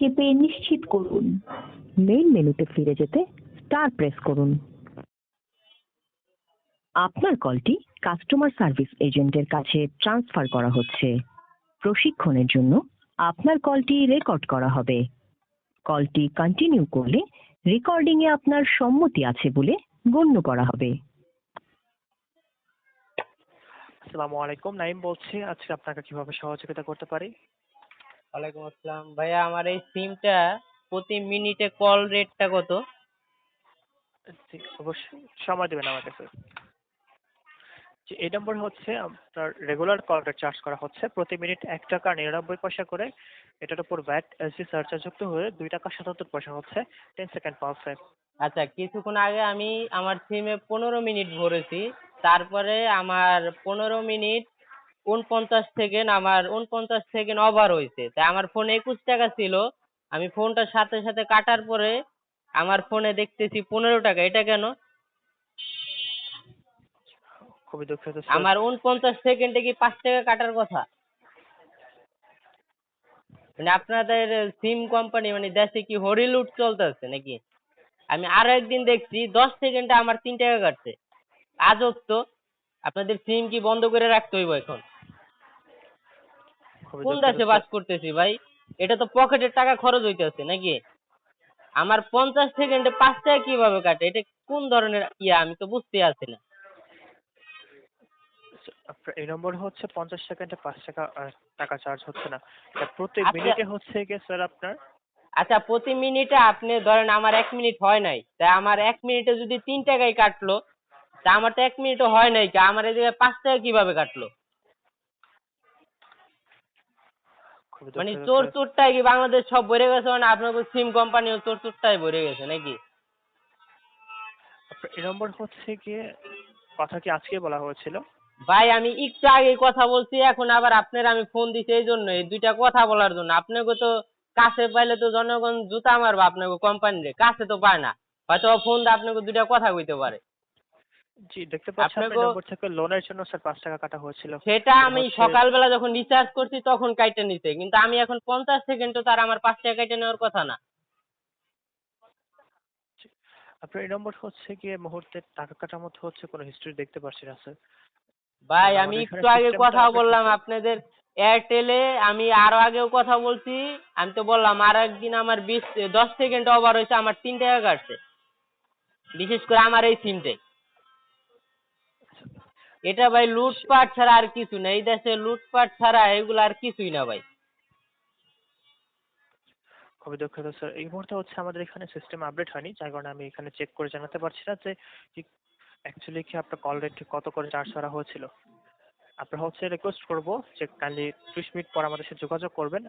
চেপে নিশ্চিত করুন। মেইন মেনুতে ফিরে যেতে স্টার প্রেস করুন। আপনার কলটি কাস্টমার সার্ভিস এজেন্টের কাছে ট্রান্সফার করা হচ্ছে। প্রশিক্ষণের জন্য আপনার কলটি রেকর্ড করা হবে। কলটি কন্টিনিউ করলে রেকর্ডিং এ আপনার সম্মতি আছে বলে গণ্য করা হবে। আসসালামু আলাইকুম নাইম বলছি। আজকে আপনাকে কীভাবে সহযোগিতা করতে পারি? ওয়ালাইকুম আসসালাম। ভাইয়া আমার এই সিমটা প্রতি মিনিটে কল রেটটা কত? জি অবশ্যই। সময় দেবেন আমার কাছে। জি এই নম্বর হচ্ছে আপনার রেগুলার কলটা চার্জ করা হচ্ছে। প্রতি মিনিট এক টাকা নিরানব্বই পয়সা করে। এটার উপর ভ্যাট এসডি সার্চার্জ যুক্ত হয়ে দুই টাকা সাতাত্তর পয়সা হচ্ছে টেন সেকেন্ড পালসে আচ্ছা কিছুক্ষণ আগে আমি আমার সিমে পনেরো মিনিট ভরেছি। তারপরে আমার পনেরো মিনিট উনপঞ্চাশ সেকেন্ড আমার উনপঞ্চাশ সেকেন্ড ওভার হয়েছে। তাই আমার ফোনে একুশ টাকা ছিল। আমি ফোনটা সাথে সাথে কাটার পরে আমার ফোনে দেখতেছি পনেরো টাকা। এটা কেন? খুবই দুঃখিত আমার উনপঞ্চাশ সেকেন্ডে কি পাঁচ টাকা কাটার কথা? মানে আপনাদের সিম কোম্পানি মানে দেশে কি হরিলুট চলতেছে নাকি? আমি আরও একদিন দেখছি দশ সেকেন্ডে আমার তিন টাকা কাটছে। আজব তো। আপনাদের সিম কি বন্ধ করে রাখতে হইব এখন? কোন দেশে বাস করতেছি ভাই? এটা তো পকেটের টাকা খরচ হইতেছে নাকি? আমার পঞ্চাশ সেকেন্ডে পাঁচ টাকা কীভাবে কাটে? এটা কোন ধরনের ইয়া? আমি তো বুঝতে পারছি না। এই নম্বর হচ্ছে পঞ্চাশ সেকেন্ডে পাঁচ টাকা টাকা চার্জ হচ্ছে না। এটা প্রতি আচ্ছা। মিনিটে হচ্ছে গিয়ে স্যার আপনার? আচ্ছা প্রতি মিনিটে আপনি ধরেন আমার এক মিনিট হয় নাই তা আমার এক মিনিটে যদি তিন টাকাই কাটলো তা আমার তো এক মিনিটও হয় নাই কা আমার এদিকে পাঁচ টাকা কীভাবে কাটলো খুবই মানে চোর। চোরটাই কি বাংলাদেশ সব ভরে গেছে? মানে আপনার সিম কোম্পানিও চোর চোরটাই ভরে গেছে নাকি? আপনার এই নম্বর হচ্ছে গিয়ে কথা কি আজকে বলা হয়েছিল? ভাই আমি একটু আগে কথা বলছি এখন আবার আপনার আমি ফোন দিছি এই জন্য। এই দুইটা কথা বলার জন্য। আপনাকে তো কাছে পাইলে তো জনগণ জুতা মারবে আপনাকে কোম্পানিরে। কাছে তো পায় না। হয়তো ফোন দিয়ে আপনাকে দুইটা কথা কইতে পারে। জি দেখতে পাচ্ছি আপনার নম্বর থেকে লোনের জন্য স্যার পাঁচ টাকা কাটা হয়েছিল। সেটা আমি সকালবেলা যখন রিচার্জ করছি তখন কাইটে নিছে কিন্তু আমি এখন পঞ্চাশ সেকেন্ড তো তার আমার পাঁচ টাকা কাইটে নেওয়ার কথা না। আপনার এই নম্বর হচ্ছে গিয়ে মুহূর্তে টাকা কাটার মধ্যে হচ্ছে কোনো হিস্ট্রি দেখতে পাচ্ছি না স্যার ভাই আমি একটু আগে কথা বললাম আপনাদের এয়ারটেলে আমি আরও আগেও কথা বলছি আমি তো বললাম আর একদিন আমার বিশ দশ সেকেন্ড ওভার হয়েছে আমার তিন টাকা কাটছে। বিশেষ করে আমার এই সিমটে এটা ভাই লুটপাট ছাড়া আর কিছু না, এই দেশে লুটপাট ছাড়া এগুলো আর কিছুই না ভাই। খুবই দুঃখিত স্যার এই মুহূর্তে হচ্ছে আমাদের এখানে সিস্টেম আপডেট হয়নি, যার কারণে আমি এখানে চেক করে জানাতে পারছি না যে অ্যাকচুয়ালি কি আপনার কল রেট কত করে চার্জ করা হয়েছিল। আপনার হচ্ছে রিকোয়েস্ট করব যে কাইন্ডলি ত্রিশ মিনিট পর আমাদের সাথে যোগাযোগ করবেন।